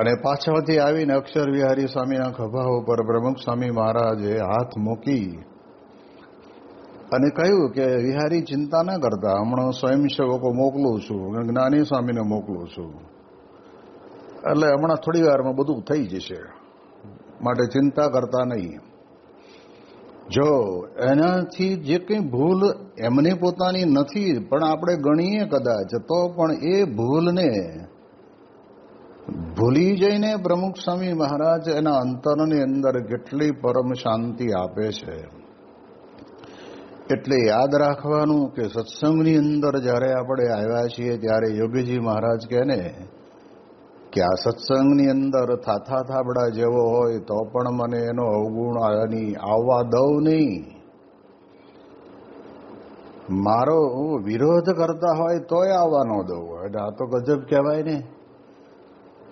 અને પાછળથી આવીને અક્ષર વિહારી સ્વામીના ખભા ઉપર પ્રમુખ સ્વામી મહારાજે હાથ મૂકી અને કહ્યું કે, વિહારી, ચિંતા ન કરતા. હમણાં સ્વયંસેવકો મોકલું છું જ્ઞાની સ્વામીને મોકલું છું. એટલે હમણાં થોડી વારમાં બધું થઈ જશે. માટે ચિંતા કરતા નહીં. જો એનાથી જે કંઈ ભૂલ એમને પોતાની નથી, પણ આપણે ગણીએ કદાચ, તો પણ એ ભૂલને ભૂલી જઈને પ્રમુખ સ્વામી મહારાજ એના અંતરની અંદર કેટલી પરમ શાંતિ આપે છે, એટલે યાદ રાખવાનું કે સત્સંગની અંદર જ્યારે આપણે આવ્યા છીએ ત્યારે યોગીજી મહારાજ કહે કે આ સત્સંગની અંદર થાથા થાબડા જેવો હોય તો પણ મને એનો અવગુણ આવવા દઉં નહીં. મારો વિરોધ કરતા હોય તોય આવવા ન દઉં. એટલે આ તો ગજબ કહેવાય ને.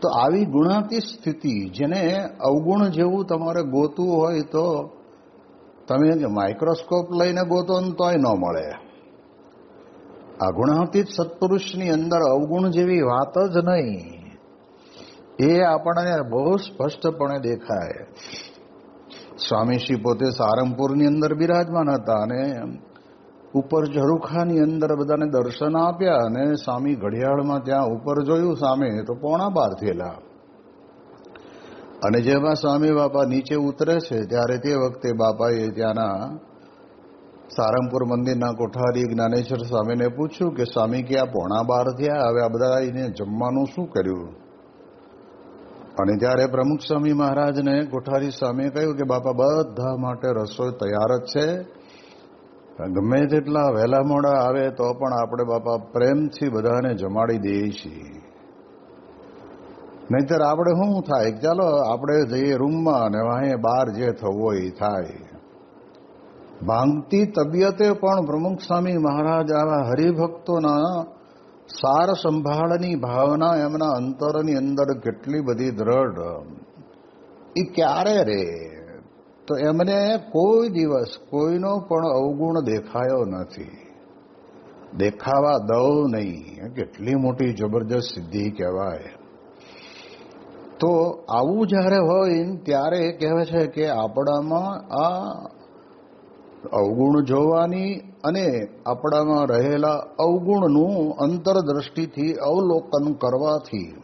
તો આવી ગુણાતી સ્થિતિ જેને અવગુણ જેવું તમારે ગોતવું હોય તો તમે માઇક્રોસ્કોપ લઈને ગોતો ને તોય ન મળે. આ ગુણાતીત સત્પુરુષની અંદર અવગુણ જેવી વાત જ નહીં. એ આપણને બહુ સ્પષ્ટપણે દેખાય. સ્વામીશ્રી પોતે સારંગપુરની અંદર બિરાજમાન હતા અને ઉપર ઝરૂખાની અંદર બધાને દર્શન આપ્યા અને સ્વામી ઘડિયાળમાં ત્યાં ઉપર જોયું સામે તો પોણા બાર થયેલા. અને જેમાં સ્વામી બાપા નીચે ઉતરે છે, ત્યારે તે વખતે બાપાએ ત્યાંના સારંગપુર મંદિરના કોઠારી જ્ઞાનેશ્વર સ્વામીને પૂછ્યું કે, સ્વામી, કે આ પોણા બાર થયા? હવે આ બધા એને જમવાનું શું કર્યું? અને ત્યારે પ્રમુખ સ્વામી મહારાજને કોઠારી સ્વામીએ કહ્યું કે, બાપા, બધા માટે રસોઈ તૈયાર જ છે. ગમે તેટલા વહેલા મોડા આવે તો પણ આપણે બાપા પ્રેમથી બધાને જમાડી દઈએ છીએ. નહીતર આપણે શું થાય? ચાલો, આપણે જઈએ રૂમમાં અને અહીંયા બહાર જે થવું હોય એ થાય. ભાંગતી તબિયતે પણ પ્રમુખ સ્વામી મહારાજ આવા હરિભક્તોના સાર સંભાળની ભાવના એમના અંતરની અંદર કેટલી બધી દ્રઢ. એ ક્યારે રે? તો એમને કોઈ દિવસ કોઈનો પણ અવગુણ દેખાયો નથી. દેખાવા દઉં નહીં. કેટલી મોટી જબરજસ્ત સિદ્ધિ કહેવાય. તો આવું જ્યારે હોય ત્યારે કહેવાય છે કે આપણામાં આ અવગુણ જોવાની અને આપણામાં રહેલા અવગુણનું અંતરદ્રષ્ટિથી અવલોકન કરવાથી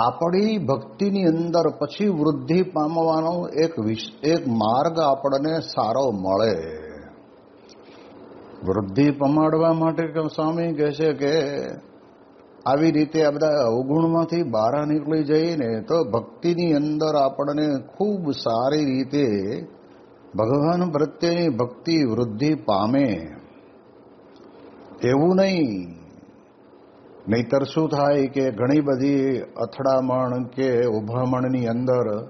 આપણી ભક્તિની અંદર પછી વૃદ્ધિ પામવાનો એક એક માર્ગ આપણને સારો મળે. વૃદ્ધિ પમાડવા માટે સ્વામી કહે છે કે આવી રીતે આ બધા અવગુણમાંથી બહાર નીકળી જઈને તો ભક્તિની અંદર આપણને ખૂબ સારી રીતે ભગવાન પ્રત્યેની ભક્તિ વૃદ્ધિ પામે. એવું નહીં. નહીતર શું થાય કે ઘણી બધી અથડામણ કે ઉભામણની અંદર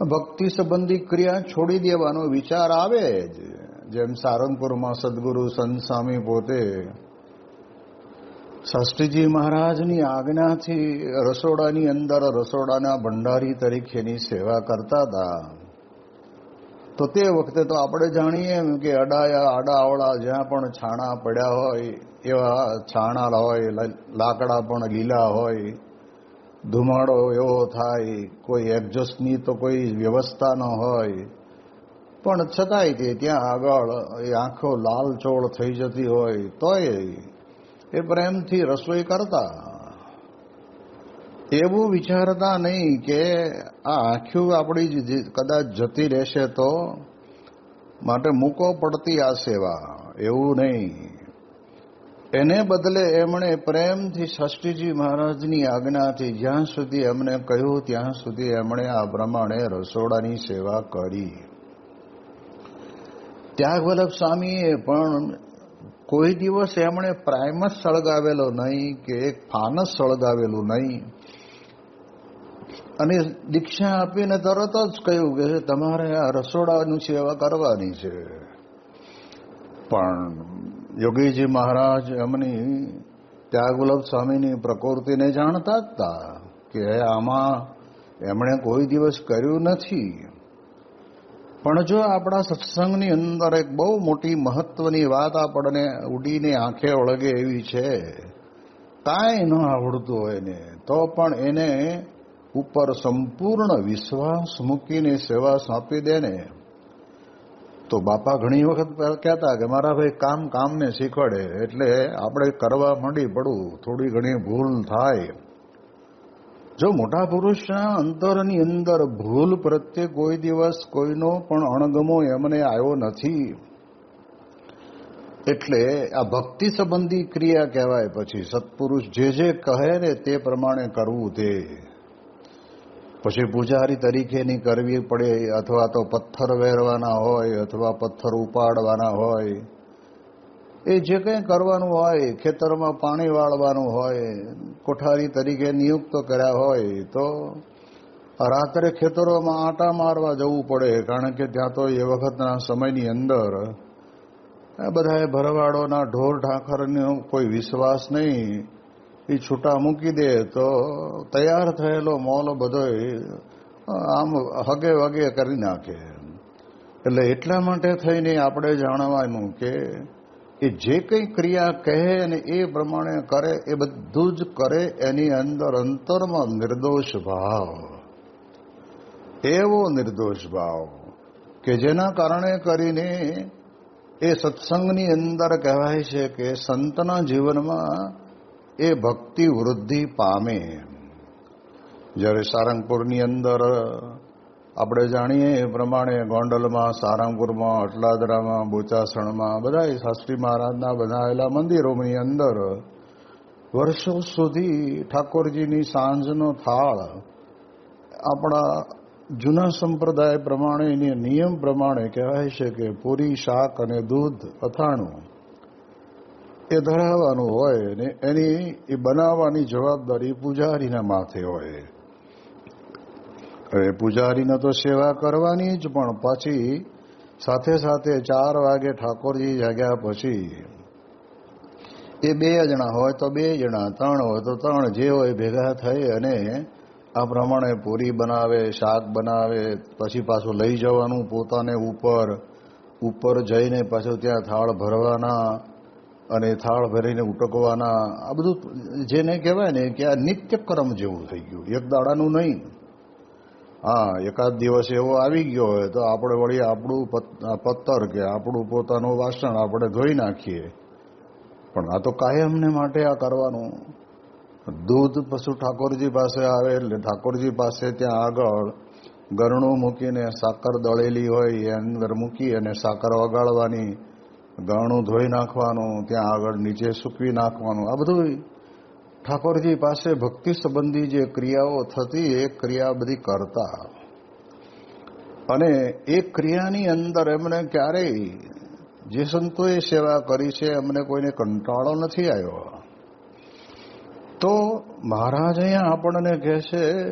ભક્તિ સંબંધી ક્રિયા છોડી દેવાનો વિચાર આવે જ. જેમ સારંગપુરમાં સદગુરુ સંત સ્વામી પોતે ષષ્ઠીજી મહારાજની આજ્ઞાથી રસોડાની અંદર રસોડાના ભંડારી તરીકેની સેવા કરતા હતા. તો તે વખતે તો આપણે જાણીએ એમ કે અડાયા આડાવડા જ્યાં પણ છાણા પડ્યા હોય, એવા છાણા હોય લાકડા પણ લીલા હોય, ધુમાડો એવો થાય, કોઈ એડજસ્ટની તો કોઈ વ્યવસ્થા ન હોય. પણ છતાંય તે ત્યાં આગળ એ આંખો લાલ ચોળ થઈ જતી હોય તોય એ પ્રેમથી રસોઈ કરતા. એવું વિચારતા નહીં કે આ આંખ્યું આપણી કદાચ જતી રહેશે તો માટે મૂકો પડતી આ સેવા. એવું નહીં. એને બદલે એમણે પ્રેમથી ષષ્ઠીજી મહારાજની આજ્ઞાથી જ્યાં સુધી એમને કહ્યું ત્યાં સુધી એમણે આ પ્રમાણે રસોડાની સેવા કરી. ત્યાગવલ્લભ સ્વામીએ પણ કોઈ દિવસ એમણે પ્રાઇમસ સળગાવેલો નહીં કે એક ફાનસ સળગાવેલું નહીં. અને દીક્ષા આપીને તરત જ કહ્યું કે તમારે આ રસોડાની સેવા કરવાની છે. પણ યોગીજી મહારાજ એમની ત્યાગુલભ સ્વામીની પ્રકૃતિને જાણતા જ હતા કે આમાં એમણે કોઈ દિવસ કર્યું નથી. પણ જો આપણા સત્સંગની અંદર એક બહુ મોટી મહત્વની વાત આપણને ઉડીને આંખે ઓળગે એવી છે, કાંઈ ન આવડતું હોય ને, તો પણ એને ઉપર સંપૂર્ણ વિશ્વાસ મૂકીને સેવા સોંપી દે ને તો બાપા ઘણી વખત કહેતા કે, મારા ભાઈ કામ કામને શીખવાડે, એટલે આપણે કરવા માંડી પડવું થોડી ઘણી ભૂલ થાય. જો મોટા પુરુષના અંતરની અંદર ભૂલ પ્રત્યે કોઈ દિવસ કોઈનો પણ અણગમો એમને આવ્યો નથી, એટલે આ ભક્તિ સંબંધી ક્રિયા કહેવાય પછી, સત્પુરુષ જે જે કહે ને તે પ્રમાણે કરવું તે. પછી પૂજારી તરીકેની કરવી પડે, અથવા તો પથ્થર વેરવાના હોય, અથવા પથ્થર ઉપાડવાના હોય. એ જે કંઈ કરવાનું હોય, ખેતરમાં પાણી વાળવાનું હોય, કોઠારી તરીકે નિયુક્ત કર્યા હોય, તો રાત્રે ખેતરોમાં આટા મારવા જવું પડે, કારણ કે ત્યાં તો એ વખતના સમયની અંદર બધાએ ભરવાડોના ઢોર ઢાંખરનો કોઈ વિશ્વાસ નહીં. એ છૂટા મૂકી દે તો તૈયાર થયેલો મોલ બધો આમ હગે વગે કરી નાખે. એટલે એટલા માટે થઈને આપણે જાણવાનું કે એ જે કંઈ ક્રિયા કહે અને એ પ્રમાણે કરે, એ બધું જ કરે એની અંદર અંતરમાં નિર્દોષ ભાવ. એવો નિર્દોષ ભાવ કે જેના કારણે કરીને એ સત્સંગની અંદર કહેવાય છે કે સંતના જીવનમાં એ ભક્તિ વૃદ્ધિ પામે. જ્યારે સારંગપુરની અંદર, આપણે જાણીએ એ પ્રમાણે ગોંડલમાં, સારંગપુરમાં, અટલાદરામાં, બોચાસણમાં, બધા શાસ્ત્રી મહારાજના બનાવેલા મંદિરોની અંદર વર્ષો સુધી ઠાકોરજીની સાંજનો થાળ આપણા જૂના સંપ્રદાય પ્રમાણેની નિયમ પ્રમાણે કહેવાય છે કે પૂરી શાક અને દૂધ અથાણું એ ધરાવવાનું હોય ને એની એ બનાવવાની જવાબદારી પૂજારીના માથે હોય. હવે પૂજારીને તો સેવા કરવાની જ, પણ પછી સાથે સાથે ચાર વાગે ઠાકોરજી જાગ્યા પછી એ બે જણા હોય તો બે જણા, ત્રણ હોય તો ત્રણ, જે હોય ભેગા થઈ અને આ પ્રમાણે પૂરી બનાવે, શાક બનાવે, પછી પાછું લઈ જવાનું પોતાને ઉપર ઉપર જઈને પાછું ત્યાં થાળ ભરવાના અને થાળ ભરીને ઉટકવાના, આ બધું જેને કહેવાય ને કે આ નિત્યક્રમ જેવું થઈ ગયું. એક દાડાનું નહીં. હા, એકાદ દિવસ એવો આવી ગયો હોય તો આપણે વળી આપણું પત્તર કે આપણું પોતાનું વાસણ આપણે ધોઈ નાખીએ. પણ આ તો કાયમને માટે આ કરવાનું. દૂધ પશુ ઠાકોરજી પાસે આવે એટલે ઠાકોરજી પાસે ત્યાં આગળ ગરણું મૂકીને સાકર દળેલી હોય એ અંદર મૂકી અને સાકર વગાડવાની ગરણું ધોઈ નાખવાનું, ત્યાં આગળ નીચે સૂકવી નાખવાનું. આ બધું ઠાકોરજી પાસે ભક્તિ સંબંધી જે ક્રિયાઓ થતી, એ ક્રિયા બધી કરતા. અને એ ક્રિયાની અંદર એમને ક્યારેય, જે સંતોએ સેવા કરી છે, એમને કોઈને કંટાળો નથી આવ્યો. તો મહારાજ અહીંયા આપણને કહે છે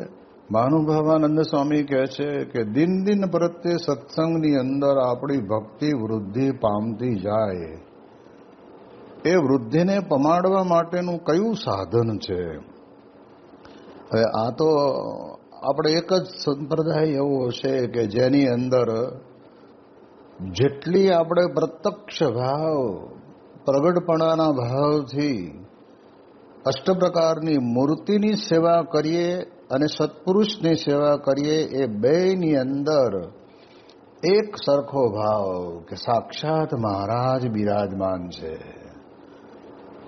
મહાનુભાવાનંદ સ્વામી કહે છે કે દિન દિન પ્રત્યે સત્સંગની અંદર આપણી ભક્તિ વૃદ્ધિ પામતી જાય. એ વૃદ્ધિને પમાડવા માટેનું કયું સાધન છે? હવે આ તો આપણે એક જ સંપ્રદાય એવો છે કે જેની અંદર જેટલી આપણે પ્રત્યક્ષ ભાવ, પ્રગટપણાના ભાવથી અષ્ટ પ્રકારની મૂર્તિની સેવા કરીએ અને સત્પુરુષની સેવા કરીએ એ બેની અંદર એક સરખો ભાવ કે સાક્ષાત મહારાજ બિરાજમાન છે.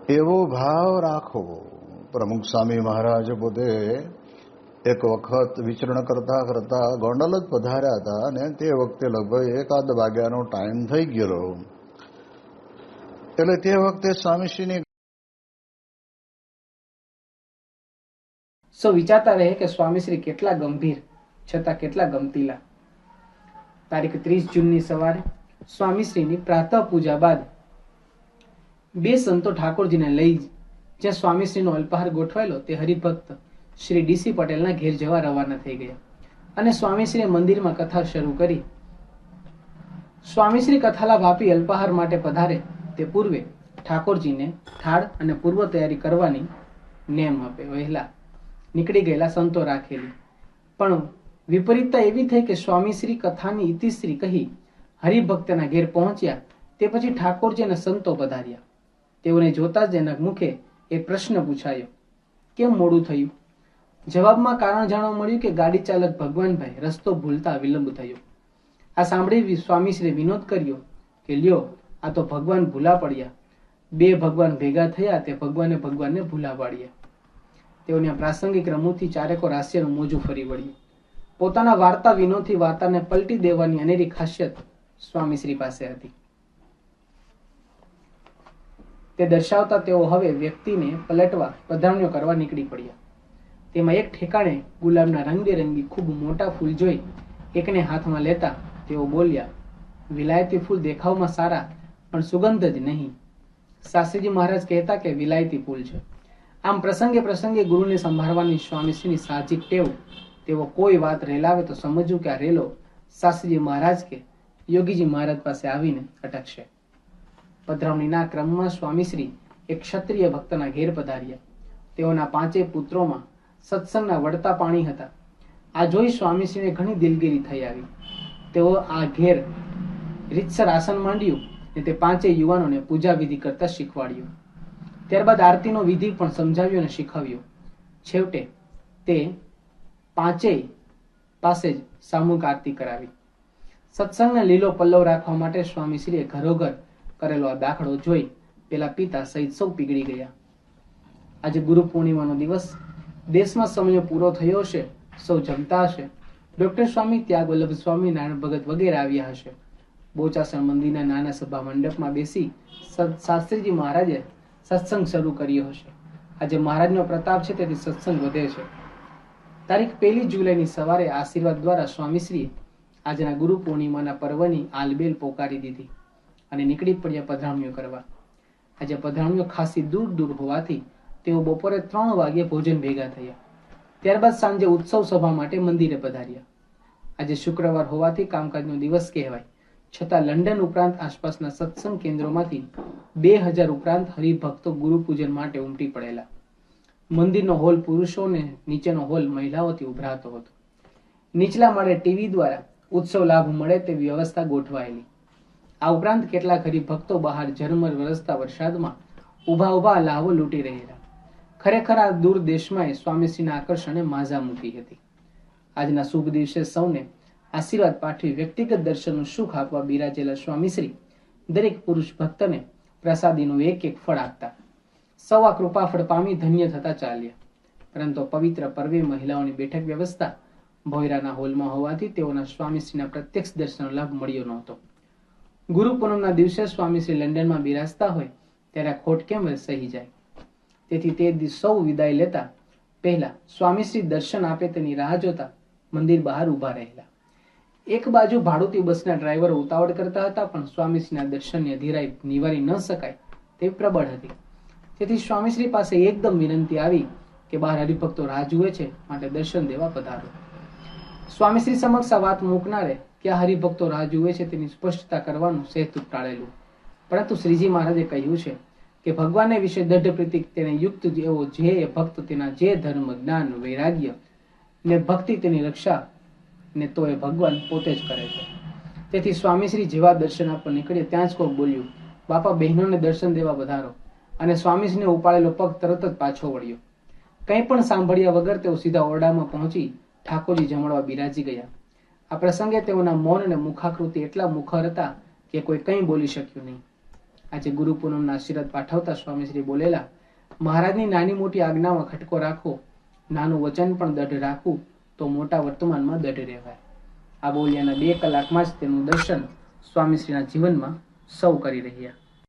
એવો ભાવ રાખો. પ્રમુખ સ્વામી મહારાજ પોતે એક વખત વિચરણ કરતા કરતા ગોંડલ જ પધાર્યા હતા અને તે વખતે લગભગ એકાદ વાગ્યાનો ટાઈમ થઈ ગયેલો. એટલે તે વખતે સ્વામીશ્રીની સો વિચારતા રહે કે સ્વામીશ્રી કેટલા ગંભીર, છતાં કેટલા ગમતીલા. તારીખ ત્રીસ જૂનની સવારે સ્વામીશ્રીની પ્રાતઃ પૂજા બાદ બે સંતો ઠાકોરજીને લઈ જ્યાં સ્વામીશ્રીનો અલ્પાહાર ગોઠવાયેલો તે હરિભક્ત શ્રી ડીસી પટેલના ઘેર જવા રવાના થઈ ગયા. અને સ્વામીશ્રીએ મંદિરમાં કથા શરૂ કરી. સ્વામીશ્રી કથાલાભ આપી અલ્પાહાર માટે પધારે તે પૂર્વે ઠાકોરજીને થાળ અને પૂર્વ તૈયારી કરવાની નેમ આપે વહેલા. નીકળી ગયેલા સંતો રાખેલી. પણ વિપરીતતા એવી થઈ કે સ્વામીશ્રી કથાની ઇતિશ્રી કહી હરિભક્તના ઘેર પહોંચ્યા, તે પછી ઠાકોરજી અને સંતો પધાર્યા. તેઓને જોતા જ એના મુખે એક પ્રશ્ન પૂછાયો, કેમ મોડું થયું? જવાબમાં કારણ જાણવા મળ્યું કે ગાડી ચાલક ભગવાનભાઈ રસ્તો ભૂલતા વિલંબ થયો. આ સાંભળી સ્વામીશ્રીએ વિનોદ કર્યો કે, લ્યો, આ તો ભગવાન ભૂલા પડ્યા. બે ભગવાન ભેગા થયા, તે ભગવાને ભગવાનને ભૂલા પાડ્યા. તેઓની પ્રાસંગિક રમૂથી ચારેકો રાશિયાનું મોજું ફરી વળ્યું. પોતાના વાર્તા વિનોથી વાર્તાને પલટી દેવાની અનેરી ખાસિયત સ્વામીશ્રી પાસે હતી. તે દર્શાવતા તેઓ હવે વ્યક્તિને પલટવા પધરામણીઓ કરવા નીકળી પડ્યા. તેમાં એક ઠેકાણે ગુલાબના રંગબેરંગી ખૂબ મોટા ફૂલ જોઈ એકને હાથમાં લેતા તેઓ બોલ્યા, વિલાયતી ફૂલ દેખાવમાં સારા, પણ સુગંધ જ નહીં. શાસ્ત્રીજી મહારાજ કહેતા કે વિલાયતી ફૂલ છે. આમ પ્રસંગે પ્રસંગે ગુરુને સંભાળવાની સ્વામીશ્રીની સાહજિક ટેવ, તેઓ કોઈ વાત રેલાવે તો સમજવું કે આ રેલો શાસ્ત્રીજી મહારાજ કે યોગીજી મહારાજ પાસે આવીને અટકશે. પધરામણીના ક્રમમાં સ્વામીશ્રી એક ક્ષત્રિય ભક્તના ઘેર પધાર્યા. તેઓના પાંચેય પુત્રોમાં સત્સંગના વળતા પાણી હતા. આ જોઈ સ્વામીશ્રીને ઘણી દિલગીરી થઈ આવી. તેઓ આ ઘેર રીતસર આસન માંડ્યું ને તે પાંચે યુવાનોને પૂજા વિધિ કરતા શીખવાડ્યું. ત્યારબાદ આરતીનો વિધિ પણ સમજાવ્યો અને શીખવ્યો. છેવટે તે પાંચેય પાસે જ સામૂહિક આરતી કરાવી. સત્સંગને લીલો પલ્લવ રાખવા માટે સ્વામીશ્રીએ ઘરોઘર કરેલો આ દાખલો જોઈ પેલા પિતા સહિત સૌ પીગળી ગયા. આજે ગુરુ પૂર્ણિમાનો દિવસ. દેશમાં સમય પૂરો થયો હશે, સૌ જમતા હશે. ડોક્ટર સ્વામી ત્યાગ વલ્લભ સ્વામી, નારાયણ ભગત વગેરે આવ્યા હશે. બોચાસણ મંદિરના નાના સભા મંડપમાં બેસી સત- શાસ્ત્રીજી મહારાજે સત્સંગ શરૂ કર્યો હશે. આજે મહારાજનો પ્રતાપ છે, તેથી સત્સંગ વધે છે. તારીખ પહેલી જુલાઈની સવારે આશીર્વાદ દ્વારા સ્વામીશ્રીએ આજના ગુરુ પૂર્ણિમાના પર્વની આલબેલ પોકારી દીધી અને નીકળી પડ્યા પધરામણીઓ કરવા. આજે પધરામણીઓ ખાસી દૂર દૂર હોવાથી તેઓ બપોરે ત્રણ વાગ્યે ભોજન ભેગા થયા. ત્યારબાદ સાંજે ઉત્સવ સભા માટે મંદિરે પધાર્યા. આજે શુક્રવાર હોવાથી કામકાજનો દિવસ કહેવાય. છતાં લંડન ઉપરાંત આસપાસના સત્સંગ કેન્દ્રોમાંથી બે હજાર ઉપરાંત હરિભક્તો ગુરુપૂજન માટે ઉમટી પડેલા. મંદિરનો હોલ પુરુષો અને નીચેનો હોલ મહિલાઓથી ઉભરાતો હતો. નીચલા માળે ટીવી દ્વારા ઉત્સવ લાભ મળે તેવી વ્યવસ્થા ગોઠવાયેલી. આ ઉપરાંત કેટલાક હરિભક્તો બહાર ઝરમર વરસતા વરસાદમાં ઊભા ઊભા લાહો લૂંટી રહેલા. ખરેખર આ દૂર દેશમાં સ્વામીશ્રીના આકર્ષણે માઝા મૂકી હતી. આજના શુભ દિવસે સૌને આશીર્વાદ પાઠવી વ્યક્તિગત દર્શનનું સુખ આપવા બિરાજેલા સ્વામીશ્રી દરેક પુરુષ ભક્તને પ્રસાદીનું એક એક ફળ આપતા. સૌ આ કૃપાફળ પામી ધન્ય થતા ચાલ્યા. પરંતુ પવિત્ર પર્વે મહિલાઓની બેઠક વ્યવસ્થા ભોયરાના હોલમાં હોવાથી તેઓના સ્વામીશ્રીના પ્રત્યક્ષ દર્શનનો લાભ મળ્યો નહોતો. ગુરુ પૂનમના દિવસે સ્વામીશ્રી લંડનમાં બિરાજતા હોય ત્યારે ખોટ કેમ સહી જાય? તેથી તે દિવસ સૌ વિદાય લેતા પહેલા સ્વામીશ્રી દર્શન આપે તેની રાહ જોતા મંદિર બહાર ઊભા રહેલા. એક બાજુ ભાડુતી બસના ડ્રાઈવરો ઉતાવળ કરતા હતા, પણ સ્વામીશ્રીના દર્શનની અધિરાઈ નિવારી ન શકાય તે પ્રબળ હતી. તેથી સ્વામીશ્રી પાસે એકદમ વિનંતી આવી કે બહાર હરિભક્તો રાહ જુએ છે, માટે દર્શન દેવા પધારો. સ્વામીશ્રી સમક્ષ આ વાત મૂકનારે ક્યાં હરિભક્તો રાહ જુએ છે તેની સ્પષ્ટતા કરવાનું સહેતુ ટાળેલું. પરંતુ શ્રીજી મહારાજે કહ્યું છે કે ભગવાનને વિશે દઢ પ્રતિક તેને યુક્ત એવો જે ભક્ત તેના જે ધર્મ, જ્ઞાન, વૈરાગ્ય ને ભક્તિ તેની રક્ષા ને તો એ ભગવાન પોતે જ કરે છે. તેથી સ્વામીશ્રી જેવા દર્શન આપવા નીકળ્યા ત્યાં જ કોઈ બોલ્યું, બાપા, બહેનોને દર્શન દેવા વધારો. અને સ્વામીશ્રીને ઉપાડેલો પગ તરત જ પાછો વળ્યો. કંઈ પણ સાંભળ્યા વગર તેઓ સીધા ઓરડામાં પહોંચી ઠાકોરજી જમણવા બિરાજી ગયા. આ પ્રસંગે તેઓના મૌન અને મુખાકૃતિ એટલા મુખર હતા કે કોઈ કંઈ બોલી શક્યું નહીં. આજે ગુરુ પૂનમના આશીર્વાદ પાઠવતા સ્વામીશ્રી બોલેલા, મહારાજની નાની મોટી આજ્ઞામાં ખટકો રાખો, નાનું વચન પણ દઢ રાખવું તો મોટા વર્તમાનમાં દઢ રહેવાય. આ બોલ્યાના બે કલાકમાં જ તેનું દર્શન સ્વામીશ્રીના જીવનમાં સૌ કરી રહ્યા.